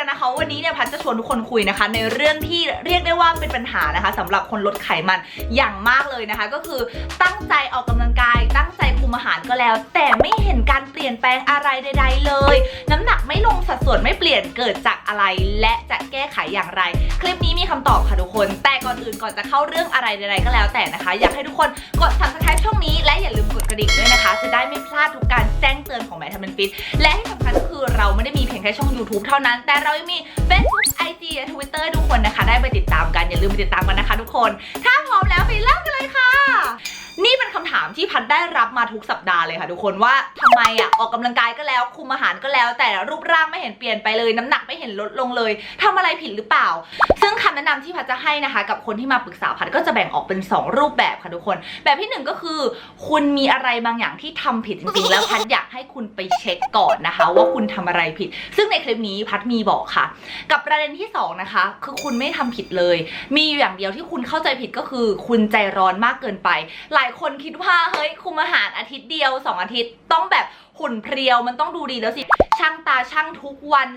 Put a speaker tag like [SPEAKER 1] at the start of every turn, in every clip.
[SPEAKER 1] กันนะคะ วันนี้เนี่ยพัดจะชวนทุกคนคุยนะคะ ในเรื่องที่เรียกได้ว่าเป็นปัญหานะคะสำหรับคนลดไขมันอย่างมากเลยนะคะ ก็คือตั้งใจออกกำลังกาย ตั้งใจคุมอาหารก็แล้ว แต่ไม่เห็นการเปลี่ยนแปลงอะไรใด ๆ เลย น้ำหนักไม่ลงสัดส่วนไม่เปลี่ยนเกิดจากอะไร และจะแก้ไขอย่างไร คลิปนี้มีคำตอบค่ะทุกคน แต่ก่อนอื่นก่อนจะเข้าเรื่องอะไรใดๆก็แล้วแต่นะคะ อยากให้ทุกคนกด subscribe ช่องนี้และอย่าลืมกด กระดิ่งด้วยนะคะ จะได้ไม่พลาดทุกการแจ้งเตือนของแมททำเป็นฟิตและที่สำคัญก็คือเราไม่ได้มีเพียงแค่ช่อง YouTube เท่านั้น แต่เรายังมี Facebook IG และ Twitter ทุกคนนะคะ ได้ไปติดตามกันอย่าลืมไปติดตามกันนะคะ ทุกคน ถ้าพร้อมแล้วไปเริ่มกันเลยค่ะ นี่เป็นคำถามที่พัดได้รับมาทุกสัปดาห์เลยค่ะทุกคนว่าทำไมอะออกกำลังกายก็แล้วคุมอาหารก็แล้ว แต่รูปร่างไม่เห็นเปลี่ยนไปเลย น้ำหนักไม่เห็นลดลงเลยทำอะไรผิดหรือเปล่า ซึ่งคำแนะนำที่พัดจะให้นะคะ กับคนที่มาปรึกษาพัดก็จะแบ่งออกเป็น 2 รูปแบบค่ะทุกคน แบบที่หนึ่งก็คือ คุณมีอะไรบางอย่างที่ทำผิดจริงๆแล้วพัดอยากให้คุณไปเช็คก่อนนะคะ ว่าคุณทำอะไรผิด ซึ่งในคลิปนี้พัดมีบอกค่ะ กับประเด็นที่สองนะคะ คือคุณไม่ทำผิดเลย มีอยู่อย่างเดียวที่คุณเข้าใจผิดก็คือ คุณใจร้อนมากเกินไปหลายคนคิดว่าเฮ้ยคุมอาหารอาทิตย์เดียว 2 อาทิตย์ต้องแบบหุ่นเพรียวมันต้องดูดีแล้วสิ ช่างตาช่างทุกวัน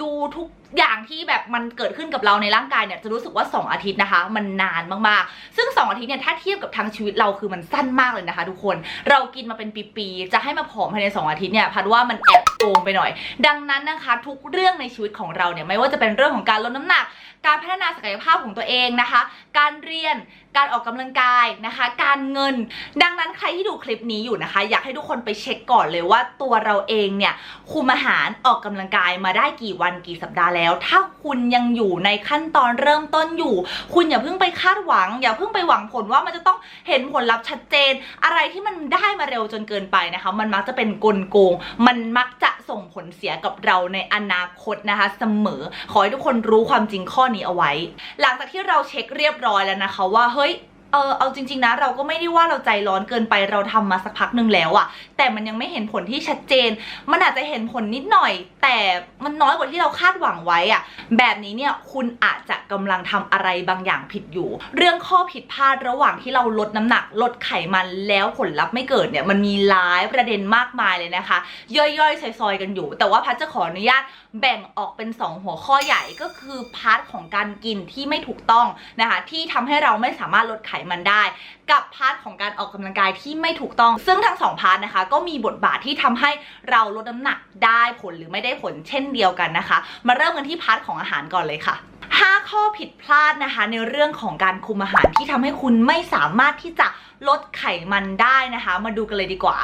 [SPEAKER 1] ดูทุกอย่างที่แบบมันเกิดขึ้นกับเราในร่างกายเนี่ยจะรู้สึกว่า 2 อาทิตย์นะคะ มันนานมากๆ ซึ่ง 2 อาทิตย์เนี่ยถ้าเทียบกับทั้งชีวิตเราคือมันสั้นมากเลยนะคะ ทุกคนเรากินมาเป็นปีๆจะให้มาผอมภายใน 2 อาทิตย์เนี่ยพัดว่ามันแอบโกงไปหน่อย ดังนั้นนะคะ ทุกเรื่องในชีวิตของเราเนี่ยไม่ว่าจะเป็นเรื่องของการลดน้ำหนัก การพัฒนาศักยภาพของตัวเองนะคะ การเรียนการออกกำลังกายนะคะ การเงิน ดังนั้นใครที่ดูคลิปนี้อยู่นะคะ อยากให้ทุกคนไปเช็คก่อนเลยว่าตัวเราเองเนี่ยคุมอาหารออกกำลังกายมาได้กี่วันกี่สัปดาห์แล้ว ถ้าคุณยังอยู่ในขั้นตอนเริ่มต้นอยู่ คุณอย่าเพิ่งไปคาดหวัง อย่าเพิ่งไปหวังผลว่ามันจะต้องเห็นผลลัพธ์ชัดเจน อะไรที่มันได้มาเร็วจนเกินไปนะคะ มันมักจะเป็นกลโกง มันมักจะส่งผลเสียกับเราในอนาคตนะคะ เสมอ ขอให้ทุกคนรู้ความจริงข้อนี้เอาไว้ หลังจากที่เราเช็คเรียบร้อยแล้วนะคะ ว่าเฮ้ย เออเอาจริง ๆ นะ เราก็ไม่ได้ว่าเราใจร้อนเกินไปเราทำมาสักพักหนึ่งแล้วอะแต่มันยังไม่เห็นผลที่ชัดเจน มันอาจจะเห็นผลนิดหน่อย แต่มันน้อยกว่าที่เราคาดหวังไว้อะแบบนี้เนี่ยคุณอาจจะกำลังทำอะไรบางอย่างผิดอยู่ เรื่องข้อผิดพลาดระหว่างที่เราลดน้ำหนัก ลดไขมันแล้วผลลัพธ์ไม่เกิดเนี่ยมันมีหลายประเด็นมากมายเลยนะคะ ย่อยๆซอยๆกันอยู่ แต่ว่าพัดจะขออนุญาตแบ่งออกเป็น 2 หัวข้อใหญ่ก็คือพาร์ทของการกินที่ไม่ถูกต้องนะคะที่ทำให้เราไม่สามารถลดไขมันได้ กับพาร์ทของการออกกำลังกายที่ไม่ถูกต้อง ซึ่งทั้งสองพาร์ทนะคะ ก็มีบทบาทที่ทำให้เราลดน้ำหนักได้ผลหรือไม่ได้ผลเช่นเดียวกันนะคะ มาเริ่มกันที่พาร์ทของอาหารก่อนเลยค่ะ 5 ข้อผิดพลาดนะคะ ในเรื่องของการคุมอาหารที่ทำให้คุณไม่สามารถที่จะลดไขมันได้นะคะ มาดูกันเลยดีกว่า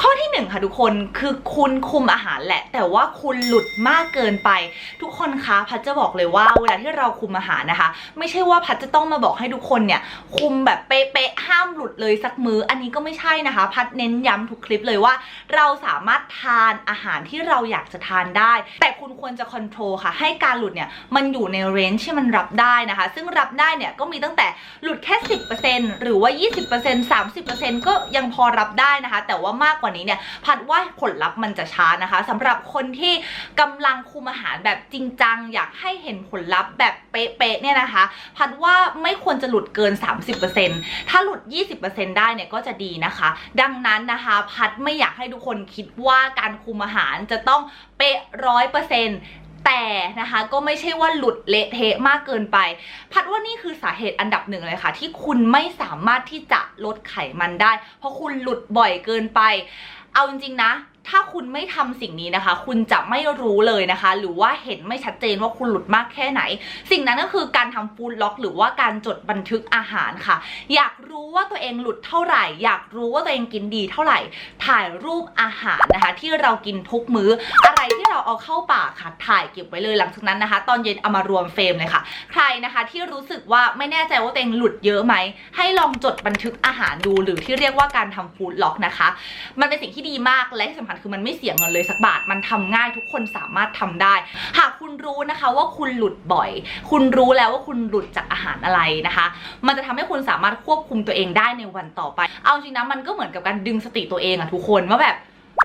[SPEAKER 1] ข้อที่หนึ่งค่ะทุกคนคือคุณคุมอาหารแหละ แต่ว่าคุณหลุดมากเกินไป ทุกคนคะพัดจะบอกเลยว่าเวลาที่เราคุมอาหารนะคะ ไม่ใช่ว่าพัดจะต้องมาบอกให้ทุกคนเนี่ย คุมแบบเป๊ะๆห้ามหลุดเลยสักมื้อ อันนี้ก็ไม่ใช่นะคะ พัดเน้นย้ำทุกคลิปเลยว่า เราสามารถทานอาหารที่เราอยากจะทานได้ แต่คุณควรจะคอนโทรลค่ะ ให้การหลุดเนี่ยมันอยู่ในเรนจ์ที่มันรับได้นะคะ ซึ่งรับได้เนี่ยก็มีตั้งแต่หลุดแค่ 10%หรือว่า 20% 30%ก็ยังพอรับได้นะคะ แต่ว่ามากกว่านี้เนี่ยพัดว่าผลลัพธ์มันจะช้านะคะสำหรับคนที่กำลังคุมอาหารแบบจริงจัง อยากให้เห็นผลลัพธ์แบบเป๊ะๆเนี่ยนะคะ พัดว่าไม่ควรจะหลุดเกิน 30%ถ้าหลุด 20%ได้เนี่ยก็จะดีนะคะ ดังนั้นนะคะพัดไม่อยากให้ทุกคนคิดว่าการคุมอาหารจะต้องเป๊ะร้อยเปอร์เซ็นต์ แต่นะคะก็ไม่ใช่ว่าหลุดเละเทะมากเกินไป พัดว่านี่คือสาเหตุอันดับหนึ่งเลยค่ะ ที่คุณไม่สามารถที่จะลดไขมันได้ เพราะคุณหลุดบ่อยเกินไป เอาจริงๆนะ ถ้าคุณไม่ทำสิ่งนี้นะคะ คุณจะไม่รู้เลยนะคะ หรือว่าเห็นไม่ชัดเจนว่าคุณหลุดมากแค่ไหน สิ่งนั้นก็คือการทำฟู้ดล็อก หรือว่าการจดบันทึกอาหารค่ะ อยากรู้ว่าตัวเองหลุดเท่าไหร่ อยากรู้ว่าตัวเองกินดีเท่าไหร่ ถ่ายรูปอาหารนะคะ ที่เรากินทุกมื้อ อะไรที่เราเอาเข้าปากค่ะ ถ่ายเก็บไว้เลยหลังจากนั้นนะคะ ตอนเย็นเอามารวมเฟรมเลยค่ะ ใครนะคะที่รู้สึกว่าไม่แน่ใจว่าตัวเองหลุดเยอะไหมให้ลองจดบันทึกอาหารดู หรือที่เรียกว่าการทำฟู้ดล็อกนะคะ มันเป็นสิ่งที่ดีมากและที่สำคัญคือมันไม่เสียเงินเลยสักบาทมันทำง่ายทุกคนสามารถทำได้ หากคุณรู้นะคะว่าคุณหลุดบ่อย คุณรู้แล้วว่าคุณหลุดจากอาหารอะไรนะคะ มันจะทำให้คุณสามารถควบคุมตัวเองได้ในวันต่อไป เอาจริงนะมันก็เหมือนกับการดึงสติตัวเองอะทุกคนว่าแบบ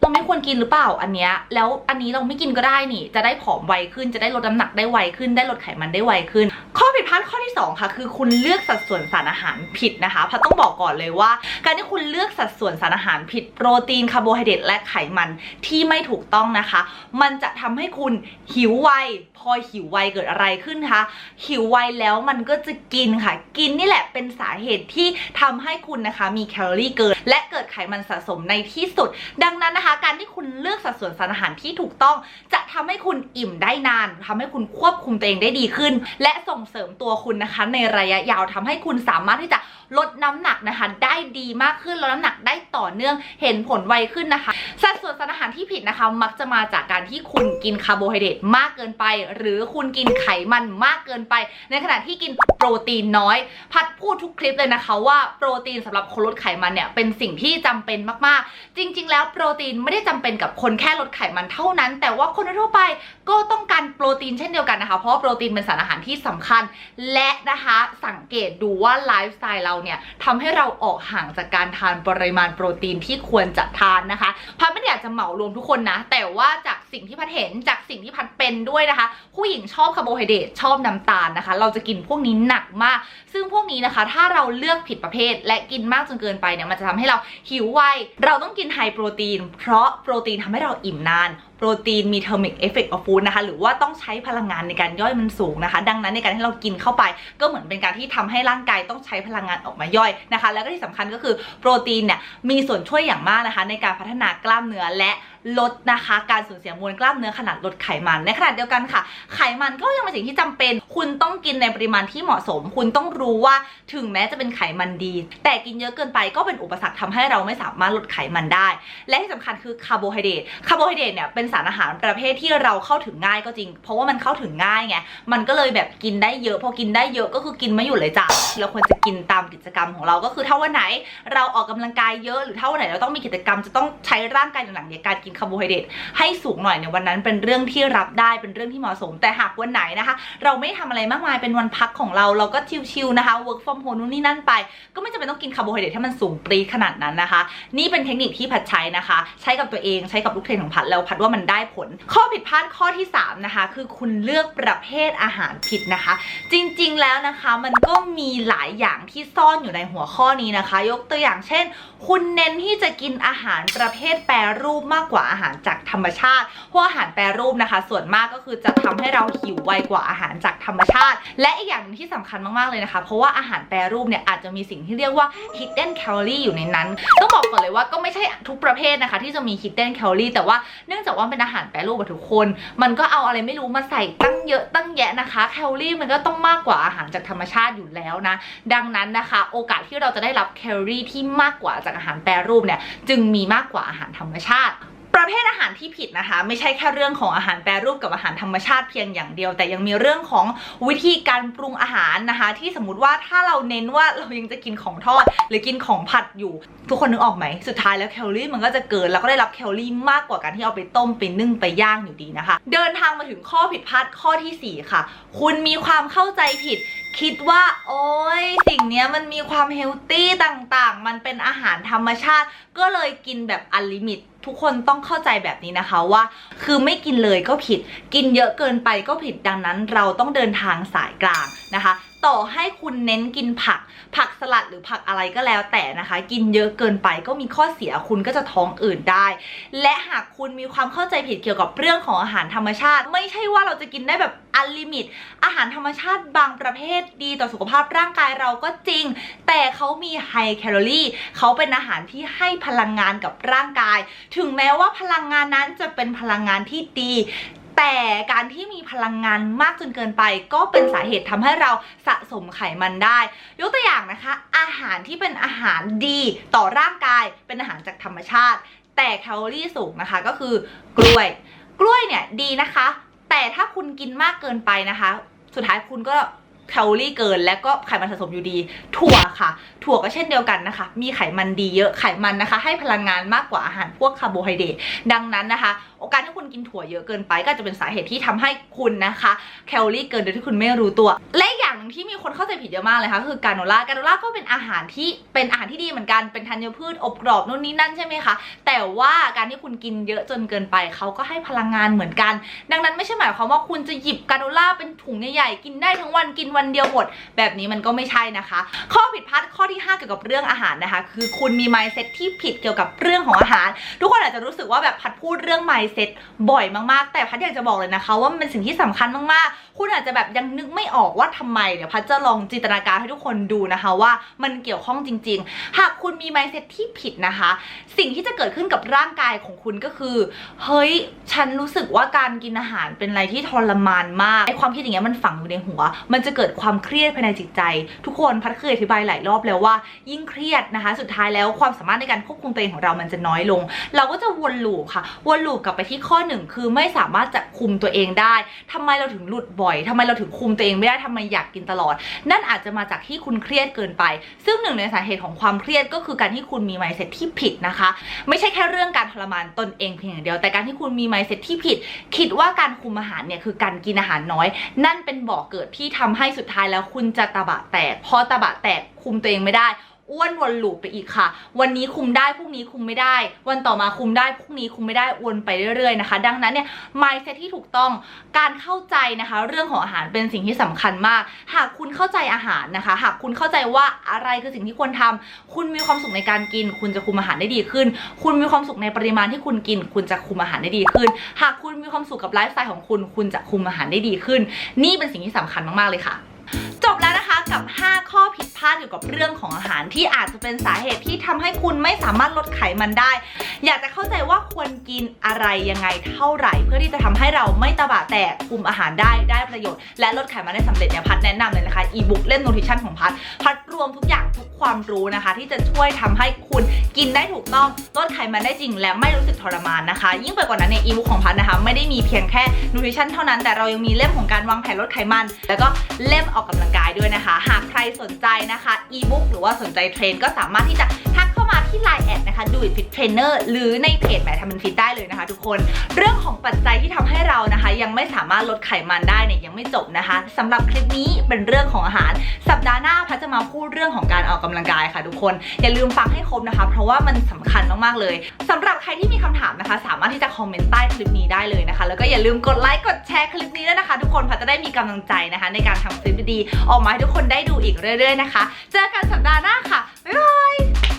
[SPEAKER 1] เราไม่ควรกินหรือเปล่าอันเนี้ยแล้วอันนี้เราไม่กินก็ได้นี่ จะได้ผอมไวขึ้นจะได้ลดน้ำหนักได้ไวขึ้น ได้ลดไขมันได้ไวขึ้น ข้อผิดพลาดข้อที่ 2 ค่ะ คือคุณเลือกสัดส่วนสารอาหารผิดนะคะพัดต้องบอกก่อนเลยว่า การที่คุณเลือกสัดส่วนสารอาหารผิดโปรตีนคาร์โบไฮเดรตและไขมันที่ไม่ถูกต้องนะคะ มันจะทำให้คุณหิวไว พอหิวไวเกิดอะไรขึ้นคะหิวไวแล้วมันก็จะกินค่ะ กินนี่แหละเป็นสาเหตุที่ทำให้คุณนะคะ มีแคลอรี่เกิน และเกิดไขมันสะสมในที่สุด ดังนั้นนะคะ การที่คุณเลือกสัดส่วนสารอาหารที่ถูกต้อง จะทำให้คุณอิ่มได้นานทำให้คุณควบคุมตัวเองได้ดีขึ้น และส่งเสริมตัวคุณนะคะ ในระยะยาวทำให้คุณสามารถที่จะลดน้ำหนักนะคะ ได้ดีมากขึ้นลดน้ำหนักได้ต่อเนื่องเห็นผลไวขึ้นนะคะสัดส่วนสารอาหารที่ผิดนะคะ มักจะมาจากการที่คุณกินคาร์โบไฮเดรตมากเกินไป หรือคุณกินไขมันมากเกินไป ในขณะที่กินโปรตีนน้อย พัดพูดทุกคลิปเลยนะคะว่าโปรตีนสำหรับคนลดไขมันเนี่ยเป็นสิ่งที่จำเป็นมากๆ จริง ๆ แล้วโปรตีนไม่ได้จำเป็นกับคนแค่ลดไขมันเท่านั้น แต่ว่าคนทั่วไปก็ต้องการโปรตีนเช่นเดียวกันนะคะ เพราะโปรตีนเป็นสารอาหารที่สำคัญ และนะคะสังเกตดูว่าไลฟ์สไตล์เราเนี่ยทำให้เราออกห่างจากการทานปริมาณโปรตีนที่ควรจะทานนะคะพัดไม่ได้อยากจะเหมารวมทุกคนนะ แต่ว่าจากสิ่งที่พัดเห็นจากสิ่งที่พัดเป็นด้วยนะคะ ผู้หญิงชอบคาร์โบไฮเดรตชอบน้ำตาลนะคะ เราจะกินพวกนี้หนักมาก ซึ่งพวกนี้นะคะ ถ้าเราเลือกผิดประเภท และกินมากจนเกินไปเนี่ยมันจะทำให้เราหิวไวเราต้องกินไฮโปรตีน เพราะโปรตีนทำให้เราอิ่มนาน โปรตีนมีเทอร์มิกเอฟเฟกต์ออฟฟูดนะคะหรือว่าต้องใช้พลังงานในการย่อยมันสูงนะคะ ดังนั้นในการที่เรากินเข้าไป ก็เหมือนเป็นการที่ทำให้ร่างกายต้องใช้พลังงานออกมาย่อยนะคะ แล้วก็ที่สำคัญก็คือโปรตีนเนี่ยมีส่วนช่วยอย่างมากนะคะ ในการพัฒนากล้ามเนื้อและลดนะคะ การสูญเสียมวลกล้ามเนื้อขนาดลดไขมัน ในขณะเดียวกันค่ะ ไขมันก็ยังเป็นสิ่งที่จำเป็น คุณต้องกินในปริมาณที่เหมาะสม คุณต้องรู้ว่าถึงแม้จะเป็นไขมันดี แต่กินเยอะเกินไปก็เป็นอุปสรรคทำให้เราไม่สามารถลดไขมันได้ และที่สำคัญคือคาร์โบไฮเดรตคาร์โบไฮเดรตเนี่ยเป็นสารอาหารประเภทที่เราเข้าถึงง่ายก็จริง เพราะว่ามันเข้าถึงง่ายไงมันก็เลยแบบกินได้เยอะพอกินได้เยอะก็คือกินไม่หยุดเลยจ้ะเราควรจะกินตามกิจกรรมของเราก็คือถ้าวันไหน เราออกกำลังกายเยอะหรือถ้าวันไหนเราต้องมีกิจกรรมจะต้องใช้ร่างกายหนักๆในการกินคาร์โบไฮเดรตให้สูงหน่อยในวันนั้นเป็นเรื่องที่รับได้เป็นเรื่องที่เหมาะสม แต่หากวันไหนนะคะ เราไม่ทำอะไรมากมายเป็นวันพักของเราเราก็ชิลๆนะคะ work from home นู่นนี่นั่นไป ก็ไม่จำเป็นต้องกินคาร์โบไฮเดรตให้มันสูงปรีขนาดนั้นนะคะ นี่เป็นเทคนิคที่ผัดใช้นะคะ ใช้กับตัวเองใช้กับลูกเทรนของผัดแล้วผัดว่ามันได้ผล ข้อผิดพลาดข้อที่ 3 นะคะ คือคุณเลือกประเภทอาหารผิดนะคะ จริงๆแล้วนะคะมันก็มีหลายอย่างที่ซ่อนอยู่ในหัวข้อนี้นะคะ ยกตัวอย่างเช่น คุณเน้นที่จะกินอาหารประเภทแปรรูปมากกว่าอาหารจากธรรมชาติพราะอาหารแปรรูปนะคะ ส่วนมากก็คือจะทำให้เราหิวไวกว่าอาหารจากธรรมชาติ และอีกอย่างหนึงที่สำคัญมากๆเลยนะคะ เพราะว่าอาหารแปรรูปเนี่ยอาจจะมีสิ่งที่เรียกว่า hidden calorie อยู่ในนั้นต้องบอกก่อนเลยว่าก็ไม่ใช่ทุกประเภทนะคะ ที่จะมี hidden calorie แต่ว่าเนื่องจากว่าเป็นอาหารแปรรูปทุกคน มันก็เอาอะไรไม่รู้มาใส่ตั้งเยอะตั้งแยะนะคะแคลอรี่มันก็ต้องมากกว่าอาหารจากธรรมชาติอยู่แล้วนะ ดังนั้นนะคะ โอกาสที่เราจะได้รับแคลอรี่ที่มากกว่าจากอาหารแปรรูปเนี่ยจึงมีมากกว่าอาหารธรรมชาติ ประเภทอาหารที่ผิดนะคะ ไม่ใช่แค่เรื่องของอาหารแปรรูปกับอาหารธรรมชาติเพียงอย่างเดียว แต่ยังมีเรื่องของวิธีการปรุงอาหารนะคะ ที่สมมติว่าถ้าเราเน้นว่าเรายังจะกินของทอด หรือกินของผัดอยู่ ทุกคนนึกออกไหมสุดท้ายแล้วแคลอรี่มันก็จะเกินแล้วก็ได้รับแคลอรี่มากกว่าการที่เอาไปต้มไปนึ่งไปย่างอยู่ดีนะคะ เดินทางมาถึงข้อผิดพลาดข้อทีสี่4 ค่ะ คุณมีความเข้าใจผิดคิดว่า โอ้ยสิ่งนี้มันมีความเฮลตี้ต่างๆ มันเป็นอาหารธรรมชาติ ก็เลยกินแบบอันลิมิต ทุกคนต้องเข้าใจแบบนี้นะคะว่า คือไม่กินเลยก็ผิด กินเยอะเกินไปก็ผิดดังนั้น เราต้องเดินทางสายกลางนะคะ ต่อให้คุณเน้นกินผัก ผักสลัดหรือผักอะไรก็แล้วแต่นะคะ กินเยอะเกินไปก็มีข้อเสียคุณก็จะท้องอืดได้ และหากคุณมีความเข้าใจผิดเกี่ยวกับเรื่องของอาหารธรรมชาติ ไม่ใช่ว่าเราจะกินได้แบบอันลิมิต อาหารธรรมชาติบางประเภทดีต่อสุขภาพร่างกายเราก็จริง แต่เขามีไฮแคลอรี่เขาเป็นอาหารที่ให้พลังงานกับร่างกาย ถึงแม้ว่าพลังงานนั้นจะเป็นพลังงานที่ดี แต่การที่มีพลังงานมากจนเกินไป ก็เป็นสาเหตุทำให้เราสะสมไขมันได้ ยกตัวอย่างนะคะ อาหารที่เป็นอาหารดีต่อร่างกายเป็นอาหารจากธรรมชาติ แต่แคลอรี่สูงนะคะก็คือกล้วย กล้วยเนี่ยดีนะคะ แต่ถ้าคุณกินมากเกินไปนะคะ สุดท้ายคุณก็แคลอรี่เกิน และก็ไขมันสะสมอยู่ดี ถั่วค่ะถั่วก็เช่นเดียวกันนะคะ มีไขมันดีเยอะไขมันนะคะ ให้พลังงานมากกว่าอาหารพวกคาร์โบไฮเดรตดังนั้นนะคะ โอกาสที่คุณกินถั่วเยอะเกินไป ก็จะเป็นสาเหตุที่ทำให้คุณนะคะ แคลอรี่เกินโดยที่คุณไม่รู้ตัว และอีกอย่างหนึงที่มีคนเข้าใจผิดเยอะมากเลยค่ะคือกาโนล่ากาโนล่าก็เป็นอาหารที่เป็นอาหารที่ดีเหมือนกันเป็นธัญพืชอบกรอบนู่นนี่นั่นใช่ไหมคะแต่ว่าการที่คุณกินเยอะจนเกินไปเขาก็ให้พลังงานเหมือนกัน ดังนั้นไม่ใช่หมายความว่าคุณจะหยิบกาโนล่าเป็นถุงใหญ่ๆกินได้ทั้งวันกินวันเดียวหมด แบบนี้มันก็ไม่ใช่นะคะ ข้อผิดพลาดข้อที่ 5 เกี่ยวกับเรื่องอาหารนะคะ คือคุณมี mindset ที่ผิดเกี่ยวกับเรื่องของอาหาร ทุกคนอาจจะรู้สึกว่าแบบพัดพูดเรื่อง mindset บ่อยมากๆ แต่พัดอยากจะบอกเลยนะคะ ว่ามันเป็นสิ่งที่สำคัญมากๆ คุณอาจจะแบบยังนึกไม่ออกว่าทำไม เดี๋ยวพัดจะลองจินตนาการให้ทุกคนดูนะคะว่ามันเกี่ยวข้องจริง ๆ หากคุณมี mindset ที่ผิดนะคะ สิ่งที่จะเกิดขึ้นกับร่างกายของคุณก็คือ เฮ้ย ฉันรู้สึกว่าการกินอาหารเป็นอะไรที่ทรมานมากไอความคิดอย่างเงี้ยมันฝังอยู่ในหัว มันจะเกิดความเครียดภายในจิตใจ ทุกคนพัดเคยอธิบายหลายรอบแล้วว่ายิ่งเครียดนะคะ สุดท้ายแล้วความสามารถในการควบคุมตัวเองของเรามันจะน้อยลง เราก็จะวนลูปค่ะ วนลูปกลับไปที่ข้อหนึ่งคือไม่สามารถจะคุมตัวเองได้ทำไมเราถึงหลุดบ่อยทำไมเราถึงคุมตัวเองไม่ได้ทำไมอยากกินตลอด นั่นอาจจะมาจากที่คุณเครียดเกินไป ซึ่งหนึ่งในสาเหตุของความเครียดก็คือการที่คุณมี mindset ที่ผิดนะคะ ไม่ใช่แค่เรื่องการทรมานตนเองเพียงอย่างเดียว แต่การที่คุณมี mindset ที่ผิด คิดว่าการคุมอาหารเนี่ยคือการกินอาหารน้อย นั่นเป็นบ่อกเกิดที่ทำให้สุดท้ายแล้วคุณจะตะบะแตก พอตะบะแตกคุมตัวเองไม่ได้อ้วนวนลูปไปอีกค่ะ วันนี้คุมได้พรุ่งนี้คุมไม่ได้ วันต่อมาคุมได้พรุ่งนี้คุมไม่ได้วนไปเรื่อยๆนะคะ ดังนั้นเนี่ย mindset ที่ถูกต้องการเข้าใจนะคะ เรื่องของอาหารเป็นสิ่งที่สำคัญมาก หากคุณเข้าใจอาหารนะคะ หากคุณเข้าใจว่าอะไรคือสิ่งที่ควรทำคุณมีความสุขในการกิน คุณจะคุมอาหารได้ดีขึ้น คุณมีความสุขในปริมาณที่คุณกิน คุณจะคุมอาหารได้ดีขึ้น หากคุณมีความสุขกับไลฟ์สไตล์ของคุณ คุณจะคุมอาหารได้ดีขึ้น นี่เป็นสิ่งที่สำคัญมากๆเลยค่ะ พลาดเกี่ยวกับเรื่องของอาหารที่อาจจะเป็นสาเหตุที่ทำให้คุณไม่สามารถลดไขมันได้ อยากจะเข้าใจว่าควรกินอะไรยังไงเท่าไหร่ เพื่อที่จะทำให้เราไม่ตะบะแตกคุมอาหารได้ได้ประโยชน์ และลดไขมันได้สำเร็จเนี่ยพัดแนะนำเลยนะคะอีบุ๊กเล่มนูทริชั่นของพัดพัดรวมทุกอย่างทุกความรู้นะคะ ที่จะช่วยทำให้คุณกินได้ถูกต้องลดไขมันได้จริง และไม่รู้สึกทรมานนะคะ ยิ่งไปกว่านั้นเนี่ยอีบุ๊กของพัดนะคะไม่ได้มีเพียงแค่นูทริชั่นเท่านั้นแต่เรายังมีเล่มของการวางแผนลดไขมัน แล้วก็เล่มออกกำลังกายด้วยนะคะ หากใครสนใจนะคะอีบุ๊กหรือว่าสนใจเทรนก็สามารถที่จะทักเข้า มาที่ Line แอดนะคะดูอิฟิตเทรนเนอร์หรือในเพจแหมทำเป็นฟิตได้เลยนะคะ ทุกคน เรื่องของปัจจัยที่ทำให้เรานะคะ ยังไม่สามารถลดไขมันได้เนี่ยยังไม่จบนะคะสำหรับคลิปนี้เป็นเรื่องของอาหาร สัปดาห์หน้าพัชจะมาพูดเรื่องของการออกกำลังกายค่ะทุกคน อย่าลืมฟังให้ครบนะคะ เพราะว่ามันสำคัญมากๆเลยสำหรับใครที่มีคำถามนะคะ สามารถที่จะคอมเมนต์ใต้คลิปนี้ได้เลยนะคะ แล้วก็อย่าลืมกดไลค์กดแชร์คลิปนี้ด้วยนะคะ ทุกคนพัชจะได้มีกำลังใจนะคะ ในการทำคลิปดีๆออกมาให้ทุกคนได้ดูอีกเรื่อย ๆนะคะ เจอกันสัปดาห์หน้าค่ะบ